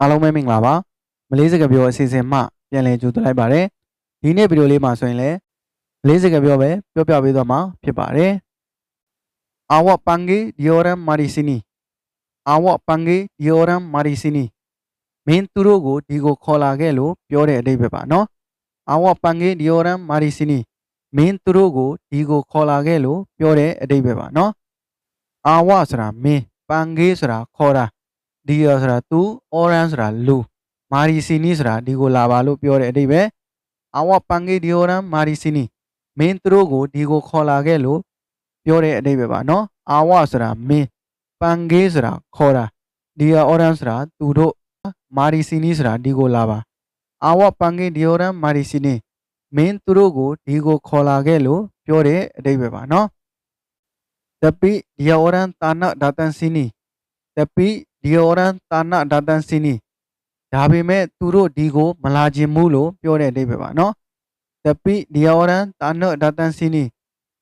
အားလုံးပဲမင်္ဂလာပါမလေးစကားပြောအစီအစဉ်မှပြန်လည်ကြိုဆိုလိုက်ပါတယ်ဒီနေ့ဗီဒီယိုလေးမှာဆိုရင်လည်းမလေးစကားပြောပဲပြောပြပေးသွားမှာဖြစ်ပါတယ် Awak panggil dia orang mari sini Awak panggil dia orang mari sini မင်းသူတို့ကိုဒီကိုခေါ်လာခဲ့လို့ပြောတဲ့အဓိပ္ပာယ်ပါနော် Awak panggil dia orang mari sini မင်းသူတို့ကိုဒီကိုခေါ်လာခဲ့လို့ပြောတဲ့အဓိပ္ပာယ်ပါနော် Awak ဆိုတာမင်း panggil ဆိုတာခေါ်တာ ဒီရဆိုတာသူအော်ရန်ဆိုတာလူမာရီစီနီဆိုတာဒီကိုလာပါလို့ပြောတဲ့အဓိပ္ပာယ်အဝပန်ဂေဒီယိုရန်မာရီစီနီမင်းသူတို့ကိုဒီကိုခေါ်လာခဲ့လို့ပြောတဲ့အဓိပ္ပာယ်ပါနော်အဝဆိုတာမင်းပန်ဂေဆိုတာခေါ်တာဒီရအော်ရန်ဆိုတာသူတို့မာရီစီနီဆိုတာဒီကိုလာပါအဝပန်ဂေဒီယိုရန်မာရီစီနီမင်းသူတို့ကိုဒီကိုခေါ်လာခဲ့လို့ပြောတဲ့အဓိပ္ပာယ်ပါနော်တပိဒီယိုရန်တာနာဒါတန်စီနီတပိ ဒီအော်ရန်တာနာဒါတန်စီနီဒါပေမဲ့သူတို့ဒီကို မလာခြင်းဘူးလို့ပြောတဲ့အဓိပ္ပာယ်ပါနော်တပိဒီအော်ရန်တာနာဒါတန်စီနီ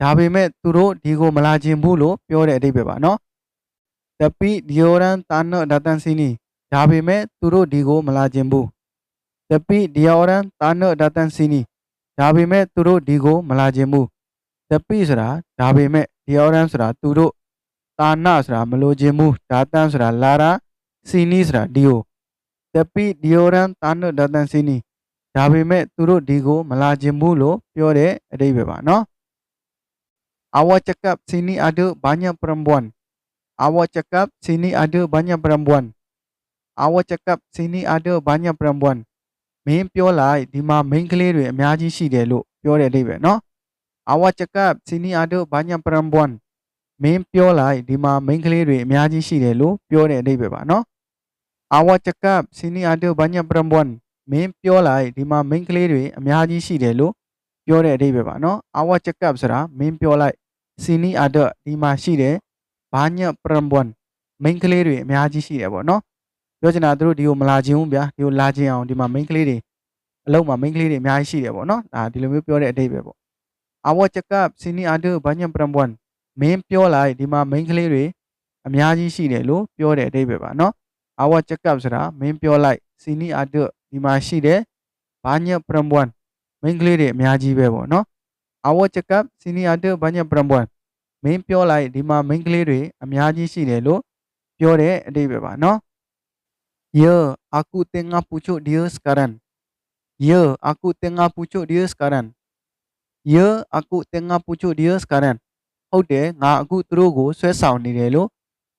ဒါပေမဲ့သူတို့ဒီကိုမလာခြင်းဘူးလို့ပြောတဲ့အဓိပ္ပာယ်ပါနော်တပိဒီအော်ရန်တာနာဒါတန်စီနီဒါပေမဲ့သူတို့ဒီကိုမလာခြင်းဘူးတပိဒီအော်ရန်တာနာဒါတန်စီနီဒါပေမဲ့သူတို့ဒီကိုမလာခြင်းဘူးတပိဆိုတာဒါပေမဲ့ဒီအော်ရန်ဆိုတာသူတို့ တာနာဆိုတာမလိုချင်ဘူးဒါတန်ဆိုတာလာတာစီနီဆိုတာဒီကိုတပိဒီယိုရန်တာနဒါတန်စီနီဒါပေမဲ့သူတို့ဒီကိုမလာချင်ဘူးလို့ပြောတဲ့အဓိပ္ပာယ်ပါနော် Awak cakap sini ada banyak perempuan Awak cakap sini ada banyak perempuan Awak cakap sini ada banyak perempuan မင်းပြောလိုက်ဒီမှာမိန်းကလေးတွေအများကြီးရှိတယ်လို့ပြောတဲ့အဓိပ္ပာယ်နော် Awak cakap sini ada banyak perempuan မင်းပြောလိုက်ဒီမှာမိန်းကလေးတွေအများကြီးရှိတယ်လို့ပြောတဲ့အဓိပ္ပာယ်ပါနော် Awak cakap sini ada banyak perempuan မင်းပြောလိုက်ဒီမှာမိန်းကလေးတွေအများကြီးရှိတယ်လို့ပြောတဲ့အဓိပ္ပာယ်ပါနော် Awak cakap ဆိုတာမင်းပြောလိုက် sini ada ဒီမှာရှိတယ် banyak perempuan မိန်းကလေးတွေအများကြီးရှိတယ်ပေါ့နော်ပြောချင်တာသူတို့ဒီကိုမလာခြင်းဘူးဗျာဒီကိုလာခြင်းအောင်ဒီမှာမိန်းကလေးတွေအလုံးမှာမိန်းကလေးတွေအများကြီးရှိတယ်ပေါ့နော်ဒါဒီလိုမျိုးပြောတဲ့အဓိပ္ပာယ်ပေါ့ Awak cakap sini ada banyak perempuan မင်းပြောလိုက်ဒီမှာ main ကလေးတွေအများကြီးရှိတယ်လို့ပြောတဲ့အဓိပ္ပာယ်ပါနော် our check up ဆိုတာမင်းပြောလိုက် sini ada ဒီမှာရှိတယ်ဘာညက်ပရမ်ဘွမ် main ကလေးတွေအများကြီးပဲပေါ့နော် our check up sini ada ဘာညက်ပရမ်ဘွမ်မင်းပြောလိုက်ဒီမှာ main ကလေးတွေအများကြီးရှိတယ်လို့ပြောတဲ့အဓိပ္ပာယ်ပါနော် Ya, aku tengah pucuk dia sekarang. Ya, aku tengah pucuk dia sekarang. Ya, aku tengah pucuk dia sekarang. ဟုတ်တယ်ငါအခုသူတို့ကိုဆွဲဆောင်နေတယ်လို့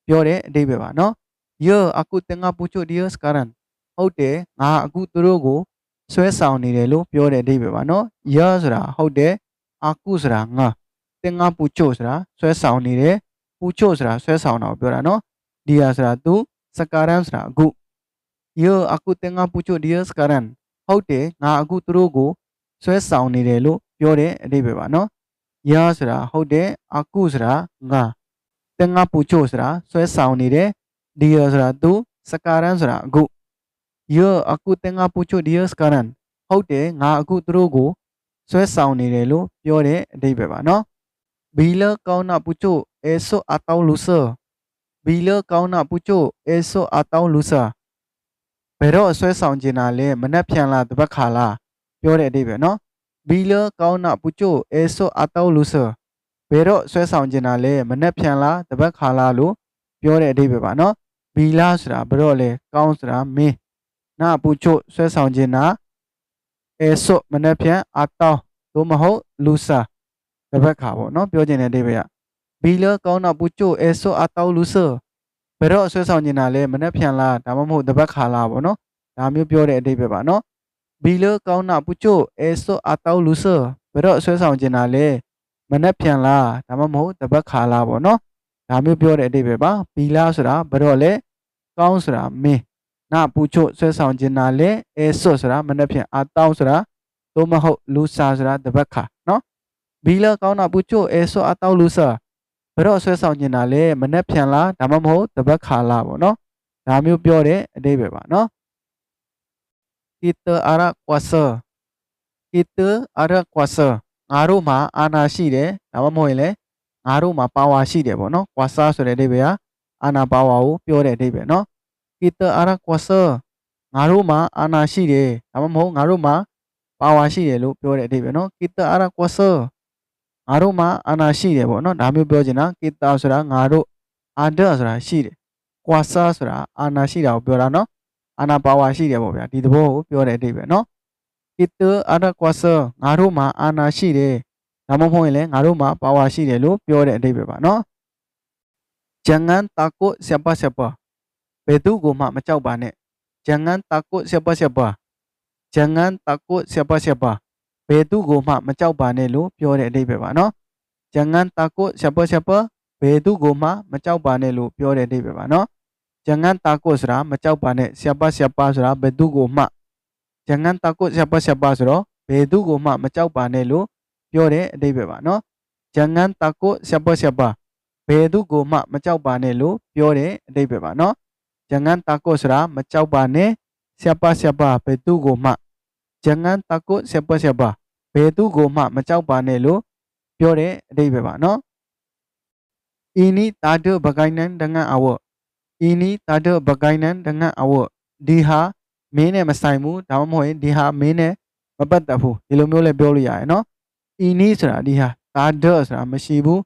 ပြောတဲ့အဓိပ္ပာယ်ပါနော်။ Ya aku tengah pucuk dia sekarang ဟုတ်တယ်ငါအခုသူတို့ကိုဆွဲဆောင်နေတယ်လို့ပြောတဲ့အဓိပ္ပာယ်ပါနော်။ Ya ဆိုတာဟုတ်တယ် aku ဆိုတာငါ tengah pucuk ဆိုတာဆွဲဆောင်နေတယ် pucuk ဆိုတာဆွဲဆောင်တာကိုပြောတာနော်။ dia ဆိုတာသူ sekarang ဆိုတာအခု Ya aku tengah pucuk dia sekarang ဟုတ်တယ်ငါအခုသူတို့ကိုဆွဲဆောင်နေတယ်လို့ပြောတဲ့အဓိပ္ပာယ်ပါနော်။ ya ဆိုတာဟုတ်တယ်အခုဆိုတာငါတင်ငါပူချိုဆိုတာဆွဲဆောင်နေတယ်ဒီရဆိုတာသူစကာရန်ဆိုတာအခု ya အခုတင်ငါပူချိုဒီရစကာရန်ဟုတ်တယ်ငါအခုသူတို့ကိုဆွဲဆောင်နေတယ်လို့ပြောတဲ့အဓိပ္ပာယ်ပါနော် bila kau nak pucuk esok atau lusa bila kau nak pucuk esok atau lusa ဘယ်တော့ဆွဲဆောင်ကျင်တာလဲမနှက်ဖြန်လားတပတ်ခါလားပြောတဲ့အဓိပ္ပာယ်နော် bila kau nak pucuk esok atau lusa ဘယ်တော့ဆွဲဆောင်ကျင်တာလဲမနှက်ဖြန်လားတပတ်ခါလားလို့ပြောတဲ့အဓိပ္ပာယ်ပါနော် bila ဆိုတာဘယ်တော့လဲကောင်းဆိုတာမင်းနာ pucuk ဆွဲဆောင်ကျင်တာ esok မနှက်ဖြန် atau သို့မဟုတ် lusa တပတ်ခါပေါ့နော်ပြောချင်တဲ့အဓိပ္ပာယ်က bila kau nak pucuk esok atau lusa ဘယ်တော့ဆွဲဆောင်ကျင်တာလဲမနှက်ဖြန်လားဒါမှမဟုတ်တပတ်ခါလားပေါ့နော်ဒါမျိုးပြောတဲ့အဓိပ္ပာယ်ပါနော် bila kau nak pucuk esok atau lusa ဘယ်တော့ဆွဲဆောင်ကျင်တာလဲမနှက်ဖြန်လားဒါမှမဟုတ်တပတ်ခါလားပေါ့နော်ဒါမျိုးပြောတဲ့အဓိပ္ပာယ်ပါ bila ဆိုတာဘယ်တော့လဲကောင်းဆိုတာမင်းနာပူချို့ဆွဲဆောင်ကျင်တာလဲ esok ဆိုတာမနှက်ဖြန် atau ဆိုတာသို့မဟုတ် lusa ဆိုတာတပတ်ခါနော် bila kau nak pucuk esok atau lusa ဘယ်တော့ဆွဲဆောင်ကျင်တာလဲမနှက်ဖြန်လားဒါမှမဟုတ်တပတ်ခါလားပေါ့နော်ဒါမျိုးပြောတဲ့အဓိပ္ပာယ်ပါနော် kita ada kuasa kita ada kuasa ငါတို့မှာအာဏာရှိတယ်ဒါမှမဟုတ်ရင်လည်းငါတို့မှာပါဝါရှိတယ်ပေါ့နော် kuasa ဆိုတဲ့အဓိပ္ပာယ်ကအာဏာပါဝါကိုပြောတဲ့အဓိပ္ပာယ်နော် kita ada kuasa ငါတို့မှာအာနာရှိတယ်ဒါမှမဟုတ်ငါတို့မှာပါဝါရှိတယ်လို့ပြောတဲ့အဓိပ္ပာယ်နော် kita ada kuasa ငါတို့မှာအာနာရှိတယ်ပေါ့နော်ဒါမျိုးပြောချင်တာ kita ဆိုတာငါတို့ ada ဆိုတာရှိတယ် kuasa ဆိုတာအာနာရှိတာကိုပြောတာနော် အာနာပါဝါရှိတယ်ပေါ့ဗျာဒီသဘောကိုပြောတဲ့အဓိပ္ပာယ်နော် kita ada kuasa ငါတို့မှာအာနာရှိတယ်ဒါမှမဟုတ်ရင်လည်းငါတို့မှာပါဝါရှိတယ်လို့ပြောတဲ့အဓိပ္ပာယ်ပါနော် jangan takut siapa siapa ဘယ်သူကိုမှမကြောက်ပါနဲ့ jangan takut siapa siapa jangan takut siapa siapa ဘယ်သူကိုမှမကြောက်ပါနဲ့လို့ပြောတဲ့အဓိပ္ပာယ်ပါနော် jangan takut siapa siapa ဘယ်သူကိုမှမကြောက်ပါနဲ့လို့ပြောတဲ့အဓိပ္ပာယ်ပါနော် jangan takut ဆိုတာမကြောက်ပါနဲ့ siapa siapa ဆိုတာဘယ်သူကိုမှ jangan takut siapa siapa ဆိုတော့ဘယ်သူကိုမှမကြောက်ပါနဲ့လို့ပြောတဲ့အဓိပ္ပာယ်ပါနော် jangan takut siapa siapa ဘယ်သူကိုမှမကြောက်ပါနဲ့လို့ပြောတဲ့အဓိပ္ပာယ်ပါနော် jangan takut ဆိုတာမကြောက်ပါနဲ့ siapa siapa ဘယ်သူကိုမှ jangan takut siapa siapa ဘယ်သူကိုမှမကြောက်ပါနဲ့လို့ပြောတဲ့အဓိပ္ပာယ်ပါနော် ini tak ada berkaitan dengan awak ini tak ada berkaitan dengan awak ဒီဟာမင်းနဲ့မဆိုင်ဘူးဒါမှမဟုတ်ရင်ဒီဟာမင်းနဲ့မပတ်သက်ဘူးဒီလိုမျိုးလည်းပြောလို့ရတယ်နော် ini ဆိုတာဒီဟာ tak ada ဆိုတာမရှိဘူး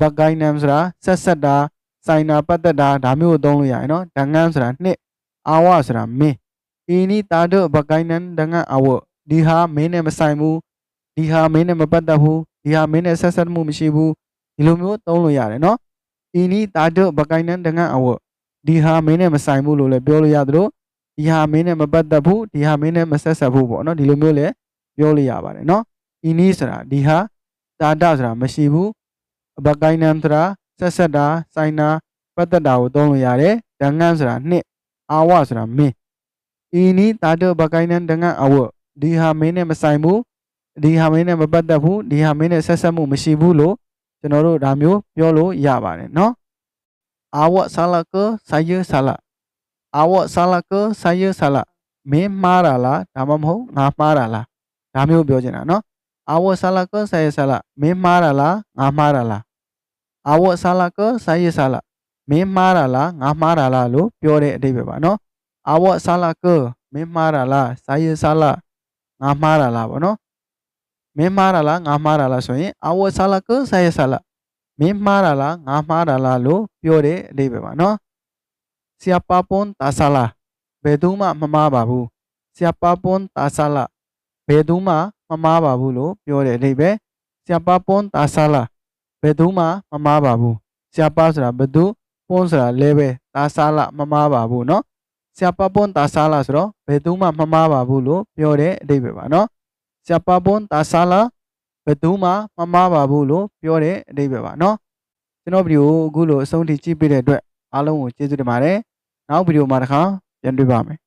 berkaitan ဆိုတာဆက်ဆက်တာဆိုင်တာပတ်သက်တာဒါမျိုးကိုသုံးလို့ရတယ်နော် dengan ဆိုတာနှစ် awak ဆိုတာမင်း ini tak ada berkaitan dengan awak ဒီဟာမင်းနဲ့မဆိုင်ဘူးဒီဟာမင်းနဲ့မပတ်သက်ဘူးဒီဟာမင်းနဲ့ဆက်ဆက်မှုမရှိဘူးဒီလိုမျိုးသုံးလို့ရတယ်နော် ini tak ada berkaitan dengan awak ဒီ ဟာမင်းနဲ့မဆိုင်ဘူးလို့လည်းပြောလို့ရသလိုဒီဟာမင်းနဲ့မပတ်သက်ဘူးဒီဟာမင်းနဲ့မဆက်ဆက်ဘူးပေါ့နော်ဒီလိုမျိုးလည်းပြောလို့ရပါတယ်နော် ini ဆိုတာဒီဟာတာဒဆိုတာမရှိဘူးဘကိုင်းနမ်ဆိုတာဆက်ဆက်တာဆိုင်တာပတ်သက်တာကိုသုံးလို့ရတယ်ဒငန်းဆိုတာနှစ်အာဝဆိုတာမင်း ini tak ada berkaitan dengan awak ဒီဟာမင်းနဲ့မဆိုင်ဘူးဒီဟာမင်းနဲ့မပတ်သက်ဘူးဒီဟာမင်းနဲ့ဆက်ဆက်မှုမရှိဘူးလို့ကျွန်တော်တို့ဒါမျိုးပြောလို့ရပါတယ်နော် awak salah ke saya salah awak salah ke saya salah မင်းမှားတာလားဒါမှမဟုတ်ငါမှားတာလားဒါမျိုးပြောချင်တာနော် awak salah ke saya salah မင်းမှားတာလားငါမှားတာလား awak salah ke saya salah မင်းမှားတာလားငါမှားတာလားလို့ပြောတဲ့အဓိပ္ပာယ်ပါနော် awak salah ke မင်းမှားတာလား saya salah ငါမှားတာလားပေါ့နော်မင်းမှားတာလားငါမှားတာလားဆိုရင် awak salah ke saya salah မင်းမှားတာလားငါမှားတာလားလို့ပြောတဲ့အဓိပ္ပာယ်ပါနော်ဆရာပါပွန်တာဆာလာဘယ်သူမှမမှားပါဘူးဆရာပါပွန်တာဆာလာဘယ်သူမှမမှားပါဘူးလို့ပြောတဲ့အဓိပ္ပာယ်ဆရာပါပွန်တာဆာလာဘယ်သူမှမမှားပါဘူးဆရာပါဆိုတာဘယ်သူပွန်ဆိုတာလဲပဲတာဆာလာမမှားပါဘူးနော်ဆရာပါပွန်တာဆာလာဆိုတော့ဘယ်သူမှမမှားပါဘူးလို့ပြောတဲ့အဓိပ္ပာယ်ပါနော်ဆရာပါပွန်တာဆာလာ ဘယ်သူမှမမှားပါဘူးလို့ပြောတဲ့အဓိပ္ပာယ်ပါเนาะကျွန်တော်ဗီဒီယိုကိုအခုလိုအဆုံးထိကြည့်ပေးတဲ့အတွက်အားလုံးကိုကျေးဇူးတင်ပါတယ်နောက်ဗီဒီယိုမှာတစ်ခါပြန်တွေ့ပါမယ်